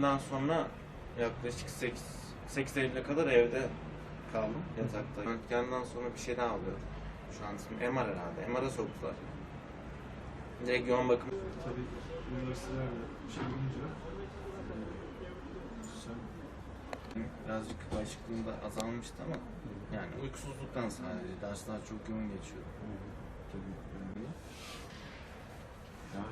Ondan sonra yaklaşık 8 8 Eylül'e kadar evde kaldım yatakta. Röntgenden sonra bir şey daha alıyor. Şu an ismi MR herhalde. MR'a soktular. Direkt yoğun bakım. Tabii üniversitelerde şey olunca sen Birazcık bağışıklığım da azalmıştı ama yani uykusuzluktan sadece. Dersler çok yoğun geçiyor. tabii yani, yani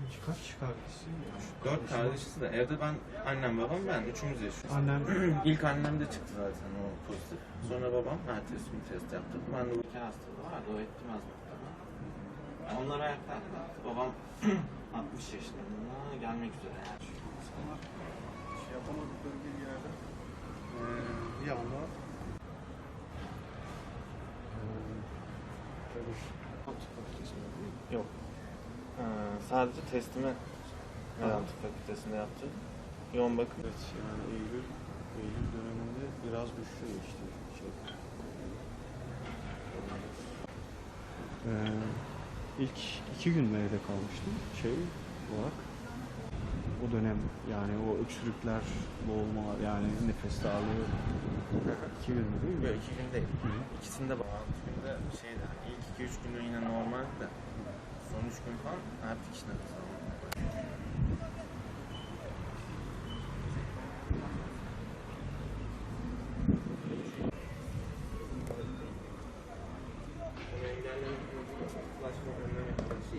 ilginç kaç kardeşsin? Yani Dört kardeşiz de evde ben, annem, babam, ben üçümüz yaşıyoruz. Annem İlk annem de çıktı zaten o pozitif. Sonra babam ertesi gün test yaptırdı. Ben de iki hastalığı vardı. O etmez muhtemelen. Yani onlar ayakta kalktı. Babam 60 yaşlarında gelmek üzere yani. şey yapamadıkları bir yerde eee, bir anda Yok. Ee, sadece testimi Medal Tıp Fakültesi'nde yaptım. Yoğun bakım. Evet yani Eylül Eylül döneminde biraz düşüyor işte şey. Ee, ilk iki gün evde kalmıştım şey olarak. O dönem yani o öksürükler, boğulma yani nefes darlığı iki gün değil mi? Yok iki gün değil. Hı. İkisinde bazı günde şeydi. hani ilk iki üç günü yine normaldi de. Son üç gün falan artık işte nefes aldım.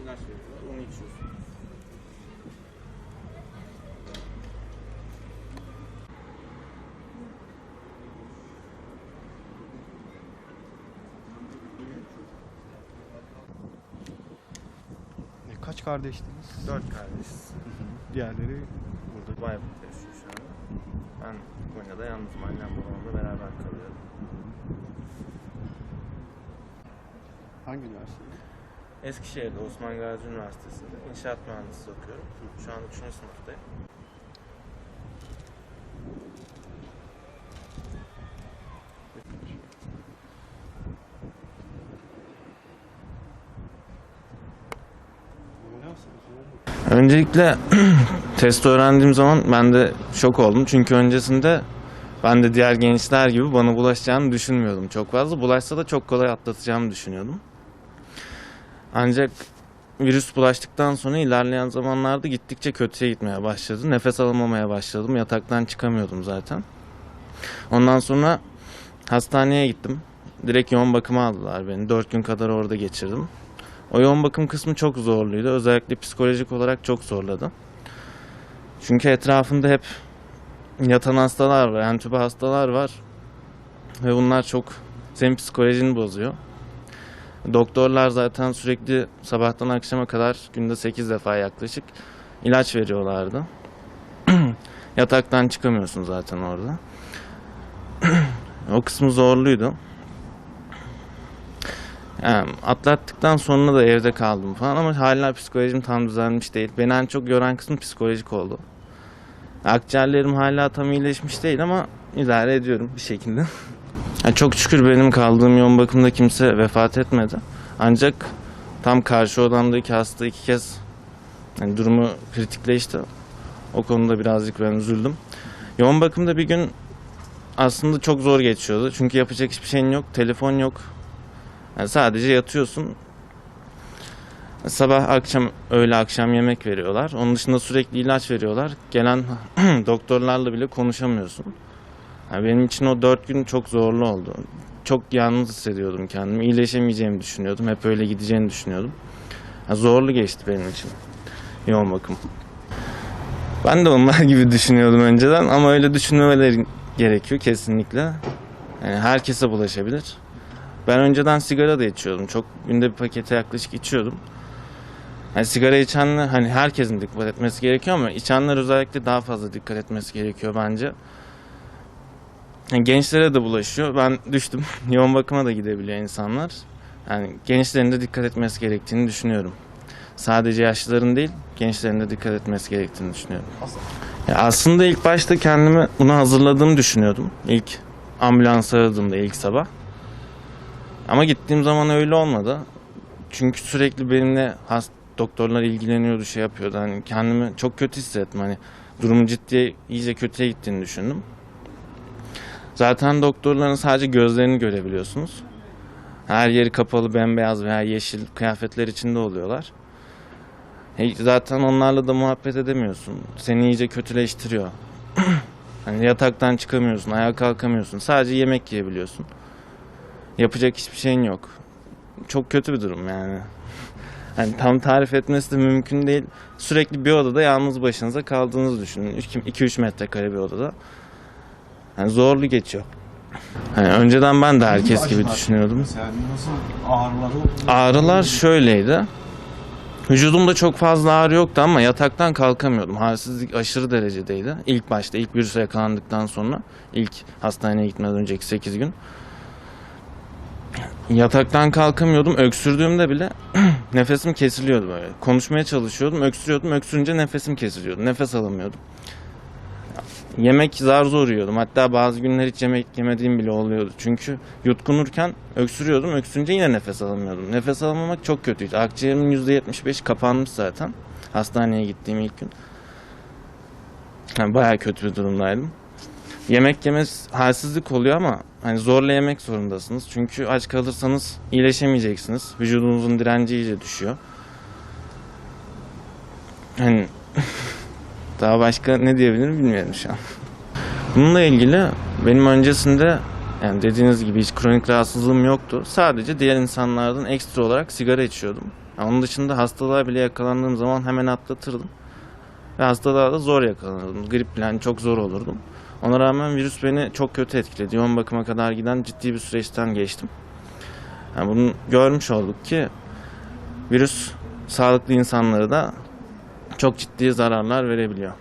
ilaç veriyorlar, onu içiyorsun. E, kaç kardeştiniz? Dört kardeşiz. Diğerleri burada. Bayburt'ta yaşıyor şu an. Ben Konya'da yalnızım. Annem babamla beraber kalıyorum. Hangi üniversite? Eskişehir'de Osman Gazi Üniversitesi'nde inşaat mühendisliği okuyorum. Şu an 3. sınıftayım. Öncelikle testi öğrendiğim zaman ben de şok oldum. Çünkü öncesinde ben de diğer gençler gibi bana bulaşacağını düşünmüyordum çok fazla. Bulaşsa da çok kolay atlatacağımı düşünüyordum. Ancak virüs bulaştıktan sonra ilerleyen zamanlarda gittikçe kötüye gitmeye başladı. Nefes alamamaya başladım. Yataktan çıkamıyordum zaten. Ondan sonra hastaneye gittim. Direkt yoğun bakıma aldılar beni. Dört gün kadar orada geçirdim. O yoğun bakım kısmı çok zorluydu. Özellikle psikolojik olarak çok zorladı. Çünkü etrafında hep yatan hastalar var, entübe hastalar var. Ve bunlar çok senin psikolojini bozuyor. Doktorlar zaten sürekli sabahtan akşama kadar günde 8 defa yaklaşık ilaç veriyorlardı. Yataktan çıkamıyorsun zaten orada. o kısmı zorluydu. Yani atlattıktan sonra da evde kaldım falan ama hala psikolojim tam düzelmiş değil. Beni en çok yoran kısmı psikolojik oldu. Akciğerlerim hala tam iyileşmiş değil ama idare ediyorum bir şekilde. Ya çok şükür benim kaldığım yoğun bakımda kimse vefat etmedi. Ancak tam karşı odamdaki hasta iki kez yani durumu kritikleşti. O konuda birazcık ben üzüldüm. Yoğun bakımda bir gün aslında çok zor geçiyordu. Çünkü yapacak hiçbir şeyin yok. Telefon yok. Yani sadece yatıyorsun. Sabah akşam öğle akşam yemek veriyorlar. Onun dışında sürekli ilaç veriyorlar. Gelen doktorlarla bile konuşamıyorsun. Yani benim için o dört gün çok zorlu oldu. Çok yalnız hissediyordum kendimi. İyileşemeyeceğimi düşünüyordum. Hep öyle gideceğini düşünüyordum. Ya zorlu geçti benim için yoğun bakım. Ben de onlar gibi düşünüyordum önceden ama öyle düşünmemeleri gerekiyor kesinlikle. Yani herkese bulaşabilir. Ben önceden sigara da içiyordum. Çok günde bir pakete yaklaşık içiyordum. Yani sigara içenler hani herkesin dikkat etmesi gerekiyor ama içenler özellikle daha fazla dikkat etmesi gerekiyor bence. Yani gençlere de bulaşıyor. Ben düştüm. Yoğun bakıma da gidebiliyor insanlar. Yani gençlerin de dikkat etmesi gerektiğini düşünüyorum. Sadece yaşlıların değil, gençlerin de dikkat etmesi gerektiğini düşünüyorum. Ya aslında ilk başta kendimi buna hazırladığımı düşünüyordum. İlk ambulans aradığımda ilk sabah. Ama gittiğim zaman öyle olmadı. Çünkü sürekli benimle hast doktorlar ilgileniyordu, şey yapıyordu. Hani kendimi çok kötü hissettim. Hani durumu ciddi iyice kötüye gittiğini düşündüm. Zaten doktorların sadece gözlerini görebiliyorsunuz. Her yeri kapalı bembeyaz veya yeşil kıyafetler içinde oluyorlar. E, Zaten onlarla da muhabbet edemiyorsun. Seni iyice kötüleştiriyor. hani yataktan çıkamıyorsun, ayağa kalkamıyorsun. Sadece yemek yiyebiliyorsun. Yapacak hiçbir şeyin yok. Çok kötü bir durum yani. Hani tam tarif etmesi de mümkün değil. Sürekli bir odada yalnız başınıza kaldığınızı düşünün. 2-3 metrekare bir odada. Yani zorlu geçiyor. Hani önceden ben de herkes gibi düşünüyordum. Mesela nasıl ağrıları Ağrılar şöyleydi. Vücudumda çok fazla ağrı yoktu ama yataktan kalkamıyordum. Halsizlik aşırı derecedeydi. İlk başta, ilk virüse yakalandıktan sonra, ilk hastaneye gitmeden önceki 8 gün. Yataktan kalkamıyordum. Öksürdüğümde bile nefesim kesiliyordu böyle. Konuşmaya çalışıyordum, öksürüyordum. Öksürünce nefesim kesiliyordu. Nefes alamıyordum. Yemek zar zor yiyordum. Hatta bazı günler hiç yemek yemediğim bile oluyordu. Çünkü yutkunurken öksürüyordum. Öksürünce yine nefes alamıyordum. Nefes alamamak çok kötüydü. Akciğerimin %75 kapanmış zaten. Hastaneye gittiğim ilk gün. Yani bayağı kötü bir durumdaydım. Yemek yemez halsizlik oluyor ama hani zorla yemek zorundasınız. Çünkü aç kalırsanız iyileşemeyeceksiniz. Vücudunuzun direnci iyice düşüyor. Hani daha başka ne diyebilirim bilmiyorum şu an. Bununla ilgili benim öncesinde yani dediğiniz gibi hiç kronik rahatsızlığım yoktu. Sadece diğer insanlardan ekstra olarak sigara içiyordum. Yani onun dışında hastalığa bile yakalandığım zaman hemen atlatırdım. Ve hastalığa da zor yakalanırdım. Grip falan çok zor olurdum. Ona rağmen virüs beni çok kötü etkiledi. Yoğun bakıma kadar giden ciddi bir süreçten geçtim. Yani bunu görmüş olduk ki virüs sağlıklı insanlara da çok ciddi zararlar verebiliyor.